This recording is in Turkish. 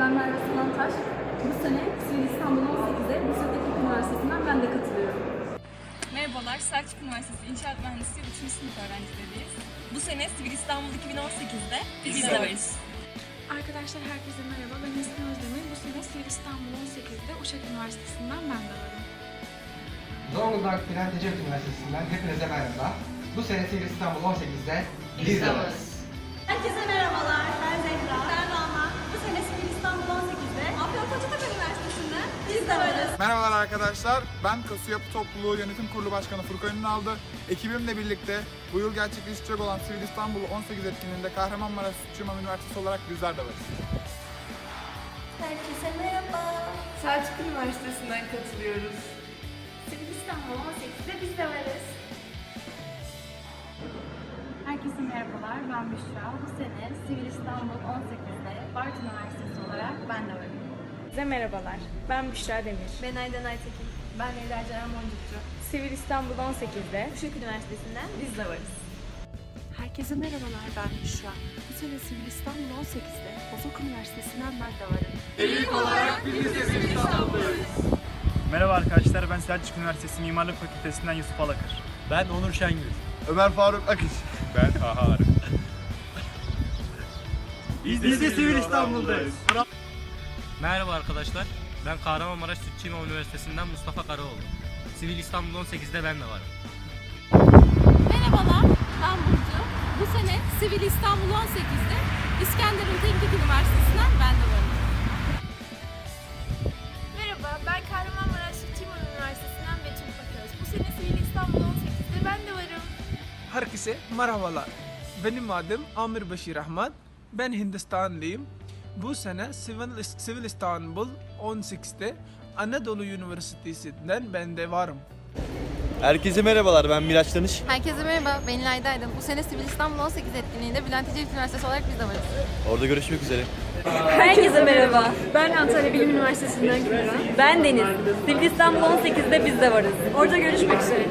Ben Merve Salantaş. Bu sene Sivil İstanbul 18'de Bursa Teknik Üniversitesi'nden ben de katılıyorum. Merhabalar, Selçuk Üniversitesi İnşaat Mühendisliği 3. sınıf öğrencileriyiz. Bu sene Sivil İstanbul 2018'de biz de varız. Arkadaşlar herkese merhaba. Ben Esin Özdemir. Bu sene Sivil İstanbul 18'de Uşak Üniversitesi'nden ben de varım. Zonguldak Bülent Ecevit Üniversitesi'nden hepinize merhaba. Bu sene Sivil İstanbul 18'de biz de varız. Herkese merhabalar. Biz de varız. Merhabalar arkadaşlar. Ben Kasu Yapı Topluluğu Yönetim Kurulu Başkanı Furkan Ünaldı. Ekibimle birlikte bu yıl gerçekleşecek olan Sivil İstanbul 18 etkinliğinde Kahramanmaraş İmam Üniversitesi olarak bizler de varız. Herkese merhaba. Selçuk Üniversitesi'nden katılıyoruz. Sivil İstanbul 18'de biz de varız. Herkese merhabalar, ben Büşra. Bu sene Sivil İstanbul 18'de Bartın Üniversitesi olarak ben de varım. Size merhabalar. Ben Büşra Demir. Ben Aydan Aytekin. Ben Eda Ceren Boncukçu. Sivil İstanbul 18'de Uşak Üniversitesi'nden biz de varız. Herkese merhabalar. Ben Büşra. Bu sene Sivil İstanbul 18'de Bozok Üniversitesi'nden ben de varım. Merhaba arkadaşlar, ben Selçuk Üniversitesi Mimarlık Fakültesinden Yusuf Alakır. Ben Onur Şengül. Ömer Faruk Akış. Ben Taha Arık. Biz de Sivil İstanbul'dayız. Merhaba arkadaşlar. Ben Kahramanmaraş Sütçü İmam Üniversitesi'nden Mustafa Karaoğlu. Sivil İstanbul 18'de ben de varım. Merhabalar, ben Burcu. Bu sene Sivil İstanbul 18'de İskenderun Teknik Üniversitesi'nden ben de varım. Merhaba. Ben Kahramanmaraş Timur Üniversitesi'nden Betül Baköz. Bu sene Sivil İstanbul 18'de ben de varım. Herkese merhabalar. Benim adım Amir Beşir Ahmet. Ben Hindistanlıyım. Bu sene Sivil, Sivil İstanbul 18'de Anadolu Üniversitesi'nden ben de varım. Herkese merhabalar ben Miraç Tanış. Herkese merhaba, ben İlayda Aydın. Bu sene Sivil İstanbul 18 etkinliğinde Bülent Ecevit Üniversitesi olarak biz de varız. Orada görüşmek üzere. Herkese merhaba. Ben Antalya Bilim Üniversitesi'nden Güra. Ben Deniz. Sivil İstanbul 18'de biz de varız. Orada görüşmek üzere.